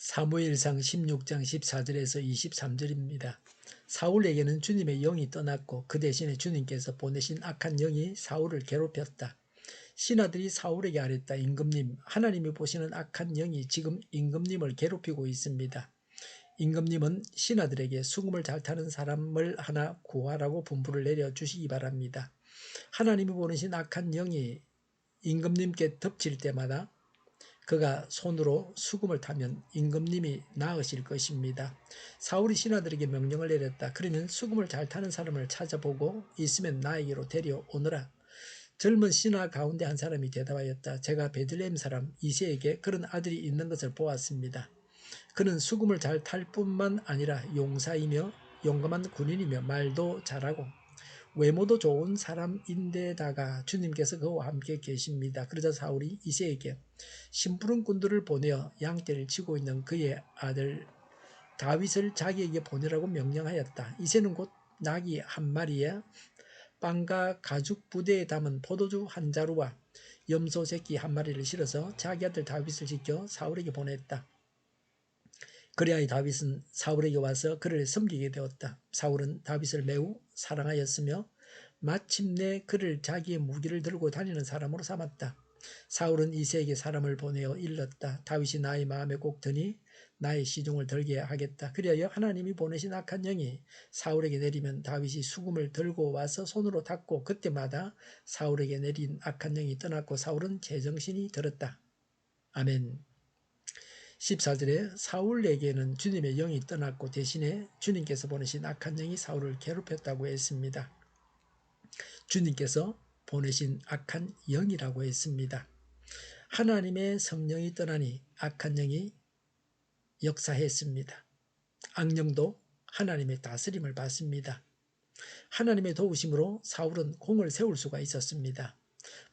사무엘상 16장 14절에서 23절입니다. 사울에게는 주님의 영이 떠났고 그 대신에 주님께서 보내신 악한 영이 사울을 괴롭혔다. 신하들이 사울에게 아랬다. 임금님, 하나님이 보시는 악한 영이 지금 임금님을 괴롭히고 있습니다. 임금님은 신하들에게 수금을 잘 타는 사람을 하나 구하라고 분부를 내려 주시기 바랍니다. 하나님이 보내신 악한 영이 임금님께 덮칠 때마다 그가 손으로 수금을 타면 임금님이 나으실 것입니다. 사울이 신하들에게 명령을 내렸다. 그러면 수금을 잘 타는 사람을 찾아보고 있으면 나에게로 데려오너라. 젊은 신하 가운데 한 사람이 대답하였다. 제가 베들레헴 사람 이세에게 그런 아들이 있는 것을 보았습니다. 그는 수금을 잘 탈 뿐만 아니라 용사이며 용감한 군인이며 말도 잘하고 외모도 좋은 사람인데다가 주님께서 그와 함께 계십니다. 그러자 사울이 이세에게 심부름 군들을 보내어 양떼를 치고 있는 그의 아들 다윗을 자기에게 보내라고 명령하였다. 이세는 곧 나귀 한 마리에 빵과 가죽 부대에 담은 포도주 한 자루와 염소 새끼 한 마리를 실어서 자기 아들 다윗을 지켜 사울에게 보냈다. 그리하여 다윗은 사울에게 와서 그를 섬기게 되었다. 사울은 다윗을 매우 사랑하였으며 마침내 그를 자기의 무기를 들고 다니는 사람으로 삼았다. 사울은 이세에게 사람을 보내어 일렀다. 다윗이 나의 마음에 꼭 드니 나의 시중을 들게 하겠다. 그리하여 하나님이 보내신 악한 영이 사울에게 내리면 다윗이 수금을 들고 와서 손으로 닦고 그때마다 사울에게 내린 악한 영이 떠났고 사울은 제정신이 들었다. 아멘. 14절에 사울에게는 주님의 영이 떠났고 대신에 주님께서 보내신 악한 영이 사울을 괴롭혔다고 했습니다. 주님께서 보내신 악한 영이라고 했습니다. 하나님의 성령이 떠나니 악한 영이 역사했습니다. 악령도 하나님의 다스림을 받습니다. 하나님의 도우심으로 사울은 공을 세울 수가 있었습니다.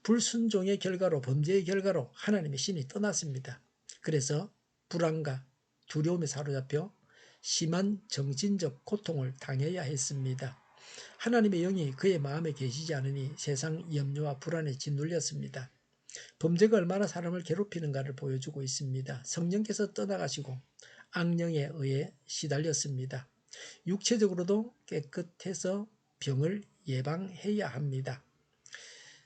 불순종의 결과로 범죄의 결과로 하나님의 신이 떠났습니다. 그래서 불안과 두려움에 사로잡혀 심한 정신적 고통을 당해야 했습니다. 하나님의 영이 그의 마음에 계시지 않으니 세상 염려와 불안에 짓눌렸습니다. 범죄가 얼마나 사람을 괴롭히는가를 보여주고 있습니다. 성령께서 떠나가시고 악령에 의해 시달렸습니다. 육체적으로도 깨끗해서 병을 예방해야 합니다.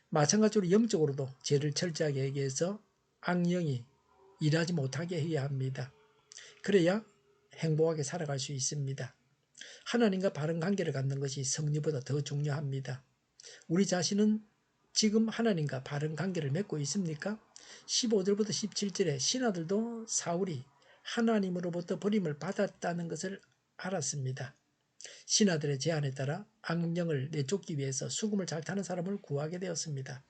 마찬가지로 영적으로도 죄를 철저하게 얘기해서 악령이 일하지 못하게 해야 합니다. 그래야 행복하게 살아갈 수 있습니다. 하나님과 바른 관계를 갖는 것이 성리보다 더 중요합니다. 우리 자신은 지금 하나님과 바른 관계를 맺고 있습니까? 15절부터 17절에 신하들도 사울이 하나님으로부터 버림을 받았다는 것을 알았습니다. 신하들의 제안에 따라 악령을 내쫓기 위해서 수금을 잘 타는 사람을 구하게 되었습니다.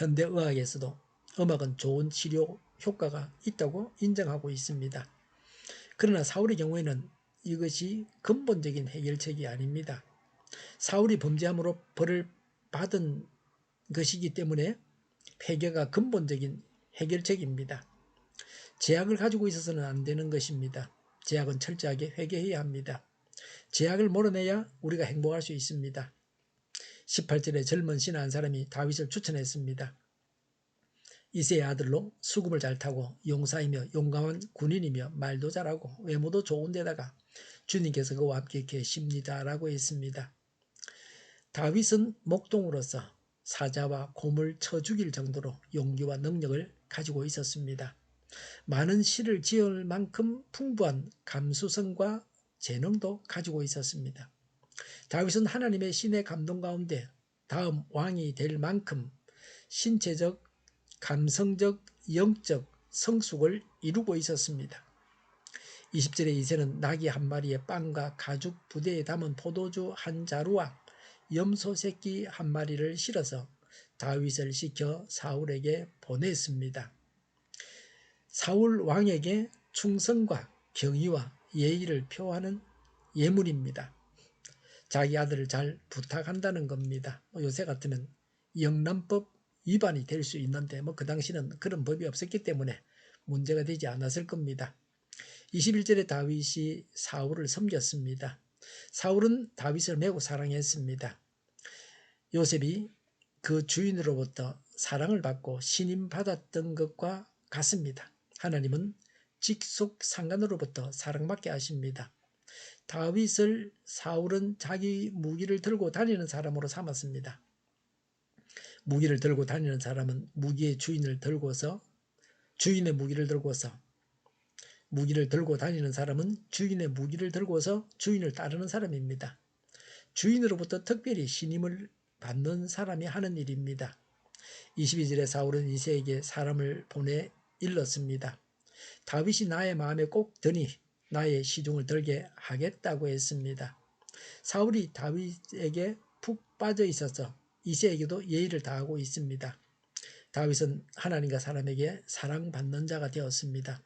현대의학에서도 음악은 좋은 치료 효과가 있다고 인정하고 있습니다. 그러나 사울의 경우에는 이것이 근본적인 해결책이 아닙니다. 사울이 범죄함으로 벌을 받은 것이기 때문에 회개가 근본적인 해결책입니다. 제약을 가지고 있어서는 안 되는 것입니다. 제약은 철저하게 회개해야 합니다. 제약을 몰아내야 우리가 행복할 수 있습니다. 18절에 젊은 신하 한 사람이 다윗을 추천했습니다. 이세의 아들로 수금을 잘 타고 용사이며 용감한 군인이며 말도 잘하고 외모도 좋은 데다가 주님께서 그와 함께 계십니다라고 했습니다. 다윗은 목동으로서 사자와 곰을 쳐 죽일 정도로 용기와 능력을 가지고 있었습니다. 많은 시를 지을 만큼 풍부한 감수성과 재능도 가지고 있었습니다. 다윗은 하나님의 신의 감동 가운데 다음 왕이 될 만큼 신체적, 감성적, 영적 성숙을 이루고 있었습니다. 20절에 이세는 나귀 한 마리에 빵과 가죽 부대에 담은 포도주 한 자루와 염소 새끼 한 마리를 실어서 다윗을 시켜 사울에게 보냈습니다. 사울 왕에게 충성과 경의와 예의를 표하는 예물입니다. 자기 아들을 잘 부탁한다는 겁니다. 뭐 요새 같으면 영남법 위반이 될 수 있는데 뭐 그 당시는 그런 법이 없었기 때문에 문제가 되지 않았을 겁니다. 21절에 다윗이 사울을 섬겼습니다. 사울은 다윗을 매우 사랑했습니다. 요셉이 그 주인으로부터 사랑을 받고 신임 받았던 것과 같습니다. 하나님은 직속 상관으로부터 사랑받게 하십니다. 다윗을 사울은 자기 무기를 들고 다니는 사람으로 삼았습니다. 무기를 들고 다니는 사람은 무기의 주인을 들고서 주인의 무기를 들고서 무기를 들고 다니는 사람은 주인의 무기를 들고서 주인을 따르는 사람입니다. 주인으로부터 특별히 신임을 받는 사람이 하는 일입니다. 22절에 사울은 이세에게 사람을 보내 일렀습니다. 다윗이 나의 마음에 꼭 드니 나의 시중을 들게 하겠다고 했습니다. 사울이 다윗에게 푹 빠져 있어서 이세에게도 예의를 다하고 있습니다. 다윗은 하나님과 사람에게 사랑받는 자가 되었습니다.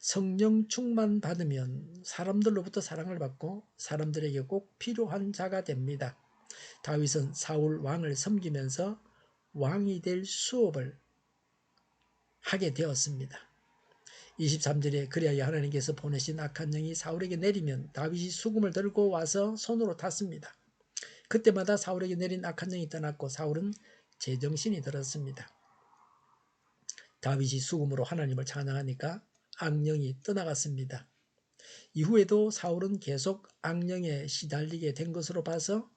성령 충만 받으면 사람들로부터 사랑을 받고 사람들에게 꼭 필요한 자가 됩니다. 다윗은 사울 왕을 섬기면서 왕이 될 수업을 하게 되었습니다. 23절에 그리하여 하나님께서 보내신 악한 영이 사울에게 내리면 다윗이 수금을 들고 와서 손으로 탔습니다. 그때마다 사울에게 내린 악한 영이 떠났고 사울은 제정신이 들었습니다. 다윗이 수금으로 하나님을 찬양하니까 악령이 떠나갔습니다. 이후에도 사울은 계속 악령에 시달리게 된 것으로 봐서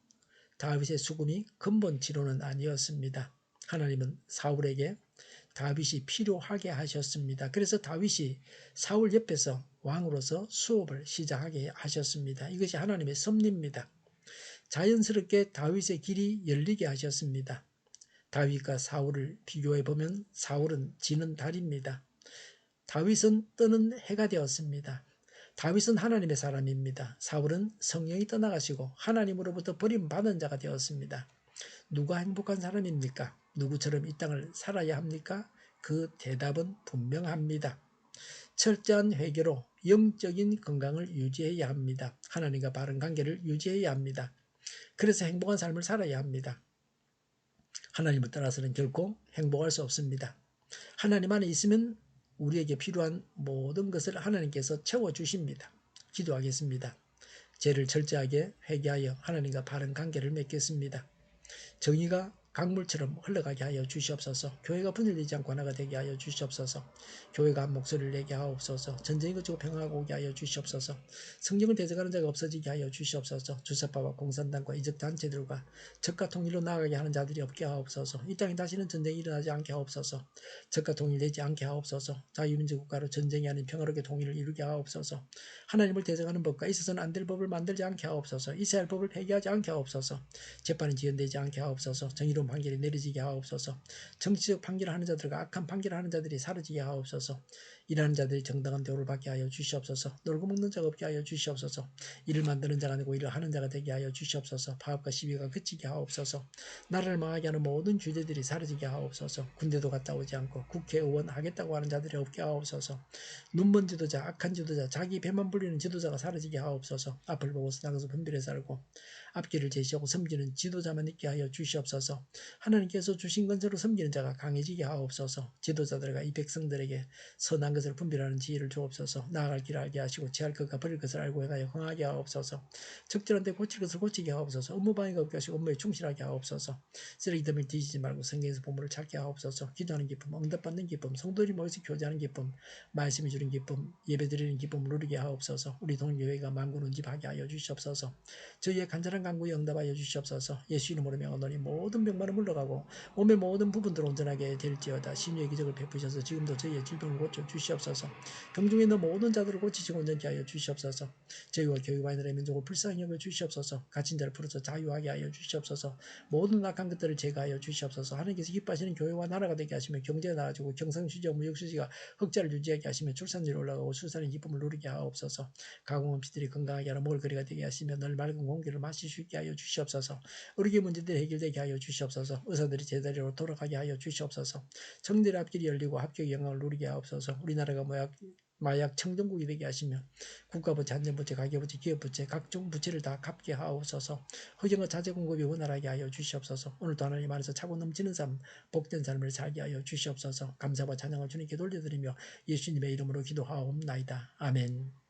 다윗의 수금이 근본 치료는 아니었습니다. 하나님은 사울에게 다윗이 필요하게 하셨습니다. 그래서 다윗이 사울 옆에서 왕으로서 수업을 시작하게 하셨습니다. 이것이 하나님의 섭리입니다. 자연스럽게 다윗의 길이 열리게 하셨습니다. 다윗과 사울을 비교해 보면 사울은 지는 달입니다. 다윗은 뜨는 해가 되었습니다. 다윗은 하나님의 사람입니다. 사울은 성령이 떠나가시고 하나님으로부터 버림받은 자가 되었습니다. 누가 행복한 사람입니까? 누구처럼 이 땅을 살아야 합니까? 그 대답은 분명합니다. 철저한 회개로 영적인 건강을 유지해야 합니다. 하나님과 바른 관계를 유지해야 합니다. 그래서 행복한 삶을 살아야 합니다. 하나님을 떠나서는 결코 행복할 수 없습니다. 하나님 안에 있으면 우리에게 필요한 모든 것을 하나님께서 채워주십니다. 기도하겠습니다. 죄를 철저하게 회개하여 하나님과 바른 관계를 맺겠습니다. 정의가 강물처럼 흘러가게 하여 주시옵소서. 교회가 분열되지 않고 하나가 되게 하여 주시옵소서. 교회가 한 목소리를 내게 하옵소서. 전쟁이 그치고 평화가 오게 하여 주시옵소서. 성경을 대적하는 자가 없어지게 하여 주시옵소서. 주사파와 공산당과 이적 단체들과 적과 통일로 나아가게 하는 자들이 없게 하옵소서. 이 땅에 다시는 전쟁이 일어나지 않게 하옵소서. 적과 통일되지 않게 하옵소서. 자유민주 국가로 전쟁이 아닌 평화롭게 통일을 이루게 하옵소서. 하나님을 대적하는 법과 있어서는 안 될 법을 만들지 않게 하옵소서. 이스라엘 법을 폐기하지 않게 하옵소서. 재판이 지연되지 않게 하옵소서. 정의로 운 판결이 내려지게 하옵소서. 정치적 판결을 하는 자들과 악한 판결을 하는 자들이 사라지게 하옵소서. 일하는 자들이 정당한 대우를 받게 하여 주시옵소서. 놀고 먹는 자가 없게 하여 주시옵소서. 일을 만드는 자가 아니고 일을 하는 자가 되게 하여 주시옵소서. 파업과 시비가 그치게 하옵소서. 나라를 망하게 하는 모든 주제들이 사라지게 하옵소서. 군대도 갔다 오지 않고 국회의원 하겠다고 하는 자들이 없게 하옵소서. 눈먼 지도자, 악한 지도자, 자기 배만 불리는 지도자가 사라지게 하옵소서. 앞을 보고 나가서 분별해 살고 앞길을 제시하고 섬기는 지도자만 있게 하여 주시옵소서. 하나님께서 주신 건설로 섬기는 자가 강해지게 하옵소서. 지도자들과 이 백성들에게 선한 것을 분별하는 지혜를 주옵소서. 나아갈 길을 알게 하시고 취할 것과 버릴 것을 알고 해가여 흥하게 하옵소서. 적절한 데 고칠 것을 고치게 하옵소서. 업무 방해가 없게 하시고 업무에 충실하게 하옵소서. 쓰레기 더미를 뒤지지 말고 성경에서 보물을 찾게 하옵소서. 기도하는 기쁨, 응답받는 기쁨, 성도들이 모여서 교제하는 기쁨, 말씀이 주는 기쁨, 예배드리는 기쁨을 누리게 하옵소서. 우리 동료회가 만군운집하게 하여 주시옵소서. 저희의 간절한 간구에 응답하여 주시옵소서. 예수 이름으로 명하노니 모든 병만 은 물러가고 몸의 모든 부분들 온전하게 될지어다. 신유의 기적을 베푸셔서 지금도 저희의 질병을 고쳐 주시옵소서. 병중에 있는 모든 자들을 고치시고 온전케 하여 주시옵소서. 저희와 교육반들의 민족을 불쌍히 여겨 주시옵소서. 갇힌 자를 풀어서 자유하게 하여 주시옵소서. 모든 악한 것들을 제거하여 주시옵소서. 하나님께서 기뻐하시는 교회와 나라가 되게 하시며 경제가 나아지고 경상수지와 무역수지가 흑자를 유지하게 하시며 출산율이 올라가고 출산의 기쁨을 누리게 하옵소서. 가공은 피들이 건강하게 하라 먹을 거리가 되게 하시며 늘 맑은 공기를 마실 수 있게 하여 주시옵소서. 의료계 문제들이 해결되게 하여 주시옵소서. 의사들이 제자리로 돌아가게 하여 주시옵소서. 청들의 앞길이 열리고 합격의 영광을 누리게 하옵소서. 우리나라가 마약, 마약 청정국이 되게 하시며 국가부채, 안전부채, 가계부채, 기업부채 각종 부채를 다 갚게 하옵소서. 허경과 자재 공급이 원활하게 하여 주시옵소서. 오늘도 하나님 안에서 차고 넘치는 삶, 복된 삶을 살게 하여 주시옵소서. 감사와 찬양을 주님께 돌려드리며 예수님의 이름으로 기도하옵나이다. 아멘.